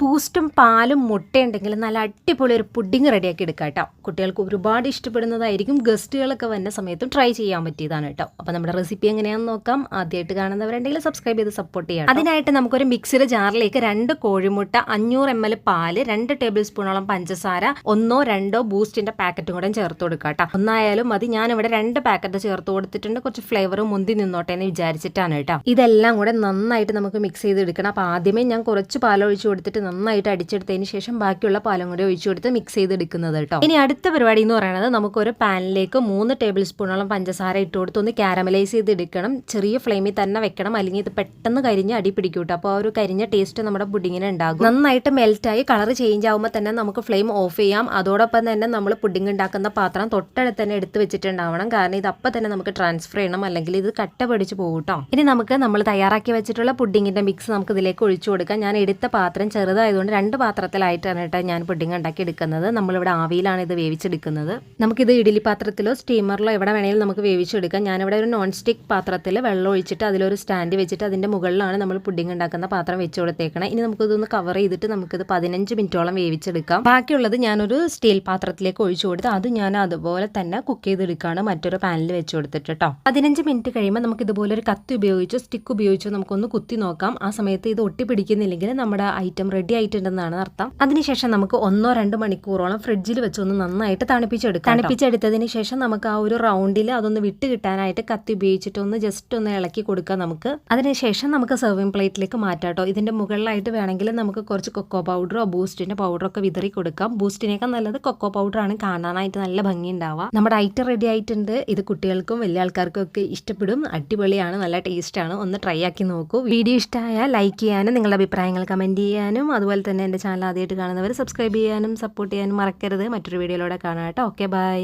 ബൂസ്റ്റും പാലും മുട്ടയുണ്ടെങ്കിൽ നല്ല അടിപൊളി ഒരു പുഡിങ് റെഡിയാക്കി എടുക്കാം കേട്ടോ. കുട്ടികൾക്ക് ഒരുപാട് ഇഷ്ടപ്പെടുന്നതായിരിക്കും. ഗസ്റ്റുകളൊക്കെ വന്ന സമയത്തും ട്രൈ ചെയ്യാൻ പറ്റിയതാണ് കേട്ടോ. അപ്പോൾ നമ്മുടെ റെസിപ്പി എങ്ങനെയാണെന്ന് നോക്കാം. ആദ്യമായിട്ട് കാണുന്നവരുണ്ടെങ്കിൽ സബ്സ്ക്രൈബ് ചെയ്ത് സപ്പോർട്ട് ചെയ്യാം അതിനായിട്ട് നമുക്കൊരു മിക്സിയുടെ ജാറിലേക്ക് രണ്ട് കോഴിമുട്ട അഞ്ഞൂറ് എം എൽ പാൽ രണ്ട് ടേബിൾ സ്പൂണോളം പഞ്ചസാര ഒന്നോ രണ്ടോ ബൂസ്റ്റിന്റെ പാക്കറ്റും കൂടെ ചേർത്ത് കൊടുക്കുക കേട്ടോ. ഒന്നായാലും മതി. ഞാനിവിടെ രണ്ട് പാക്കറ്റ് ചേർത്ത് കൊടുത്തിട്ടുണ്ട്. കുറച്ച് ഫ്ലേവറും മുന്തി നിന്നോട്ടെ എന്ന് വിചാരിച്ചിട്ടാണ് കേട്ടോ. ഇതെല്ലാം കൂടെ നന്നായിട്ട് നമുക്ക് മിക്സ് ചെയ്ത് എടുക്കണം അപ്പോൾ ആദ്യമേ ഞാൻ കുറച്ച് പാലൊഴിച്ച് കൊടുത്തിട്ട് നന്നായിട്ട് അടിച്ചെടുത്തതിന് ശേഷം ബാക്കിയുള്ള പാലും കൂടി ഒഴിച്ചു കൊടുത്ത് മിക്സ് ചെയ്തെടുക്കുന്നത് കേട്ടോ ഇനി അടുത്ത പരിപാടി എന്ന് പറയുന്നത് നമുക്ക് ഒരു പാനിലേക്ക് മൂന്ന് ടേബിൾ സ്പൂണോളം പഞ്ചസാര ഇട്ട് കൊടുത്ത് ഒന്ന് കാരമലൈസ് ചെയ്തെടുക്കണം. ചെറിയ ഫ്ലെയിമിൽ തന്നെ വെക്കണം. അല്ലെങ്കിൽ ഇത് പെട്ടെന്ന് കരിഞ്ഞ് അടി പിടിക്കും കേട്ടോ അപ്പോൾ ആ ഒരു കരിഞ്ഞ ടേസ്റ്റ് നമ്മുടെ പുഡിങ്ങിന് ഉണ്ടാകും. നന്നായിട്ട് മെൽറ്റായി കളർ ചേഞ്ച് ആകുമ്പോൾ തന്നെ നമുക്ക് ഫ്ലെയിം ഓഫ് ചെയ്യാം. അതോടൊപ്പം തന്നെ നമ്മൾ പുഡിങ് ഉണ്ടാക്കുന്ന പാത്രം തൊട്ടടുത്ത് തന്നെ എടുത്ത് വെച്ചിട്ടുണ്ടാവണം. കാരണം ഇത് അപ്പം തന്നെ നമുക്ക് ട്രാൻസ്ഫർ ചെയ്യണം. അല്ലെങ്കിൽ ഇത് കട്ട പിടിച്ച് പോകും കേട്ടോ ഇനി നമുക്ക് നമ്മൾ തയ്യാറാക്കി വെച്ചിട്ടുള്ള പുഡിങ്ങിന്റെ മിക്സ് നമുക്ക് ഇതിലേക്ക് ഒഴിച്ചു കൊടുക്കാം. ഞാൻ എടുത്ത പാത്രം ചെറുതായതുകൊണ്ട് രണ്ട് പാത്രത്തിലായിട്ടാണ് കേട്ടോ ഞാൻ പുഡിംഗ് ഉണ്ടാക്കി എടുക്കുന്നത്. നമ്മളിവിടെ ആവിയിലാണ് ഇത് വേവിച്ചെടുക്കുന്നത്. നമുക്കിത് ഇഡ്ഡലി പാത്രത്തിലോ സ്റ്റീമറിലോ എവിടെ വേണമെങ്കിലും നമുക്ക് വേവിച്ചെടുക്കാം. ഞാനിവിടെ ഒരു നോൺ സ്റ്റിക്ക് പാത്രത്തിൽ വെള്ളം ഒഴിച്ചിട്ട് അതിലൊരു സ്റ്റാൻഡ് വെച്ചിട്ട് അതിന്റെ മുകളിലാണ് നമ്മൾ പുഡിങ് ഉണ്ടാക്കുന്ന പാത്രം വെച്ച് കൊടുത്തേക്കണം. ഇനി നമുക്കിതൊന്ന് കവർ ചെയ്തിട്ട് നമുക്കിത് പതിനഞ്ച് മിനിറ്റോളം വേവിച്ചെടുക്കാം. ബാക്കിയുള്ളത് ഞാനൊരു സ്റ്റീൽ പാത്രത്തിലേക്ക് ഒഴിച്ചു കൊടുത്ത് അത് ഞാൻ അതുപോലെ തന്നെ കുക്ക് ചെയ്തെടുക്കുകയാണ് മറ്റൊരു പാനിൽ വെച്ച് കൊടുത്തിട്ട് കേട്ടോ. പതിനഞ്ച് മിനിറ്റ് കഴിയുമ്പോൾ നമുക്ക് ഇതുപോലെ ഒരു കത്തി ഉപയോഗിച്ചോ സ്റ്റിക്ക് ഉപയോഗിച്ചോ നമുക്കൊന്ന് കുത്തി നോക്കാം. ആ സമയത്ത് ഇത് ഒട്ടി പിടിക്കുന്നില്ലെങ്കിൽ നമ്മുടെ ഐറ്റം റെഡി ആയിട്ടുണ്ടെന്നാണ് അർത്ഥം. അതിനുശേഷം നമുക്ക് ഒന്നോ രണ്ടോ മണിക്കൂറോളം ഫ്രിഡ്ജിൽ വെച്ച് ഒന്ന് നന്നായിട്ട് തണുപ്പിച്ചെടുക്കാം തണുപ്പിച്ചെടുത്തതിന് ശേഷം നമുക്ക് ആ ഒരു റൗണ്ടിൽ അതൊന്ന് വിട്ട് കിട്ടാനായിട്ട് കത്തി ഉപയോഗിച്ചിട്ട് ഒന്ന് ജസ്റ്റ് ഒന്ന് ഇളക്കി കൊടുക്കാം നമുക്ക്. അതിനുശേഷം നമുക്ക് സെർവിങ് പ്ലേറ്റിലേക്ക് മാറ്റാട്ടോ ഇതിന്റെ മുകളിലായിട്ട് വേണമെങ്കിൽ നമുക്ക് കുറച്ച് കൊക്കോ പൗഡറോ ബൂസ്റ്റിന്റെ പൗഡറോ ഒക്കെ വിതറി കൊടുക്കാം. ബൂസ്റ്റിനേക്കാൾ നല്ലത് കൊക്കോ പൗഡറാണ് കാണാനായിട്ട് നല്ല ഭംഗി ഉണ്ടാവുക നമ്മുടെ ഐറ്റം റെഡി ആയിട്ടുണ്ട്. ഇത് കുട്ടികൾക്കും വലിയ ആൾക്കാർക്കും ഒക്കെ ഇഷ്ടപ്പെടും. അടിപൊളിയാണ്. നല്ല ടേസ്റ്റ് ആണ്. ഒന്ന് ട്രൈ ആക്കി നോക്കൂ. വീഡിയോ ഇഷ്ടമായാൽ ലൈക്ക് ചെയ്യാനും നിങ്ങളുടെ അഭിപ്രായങ്ങൾ കമന്റ് ചെയ്യാനും അതുപോലെ തന്നെ എന്റെ ചാനൽ ആദ്യമായിട്ട് കാണുന്നവർ സബ്സ്ക്രൈബ് ചെയ്യാനും സപ്പോർട്ട് ചെയ്യാനും മറക്കരുത്. മറ്റൊരു വീഡിയോയിലൂടെ കാണാം കേട്ടോ. Okay bye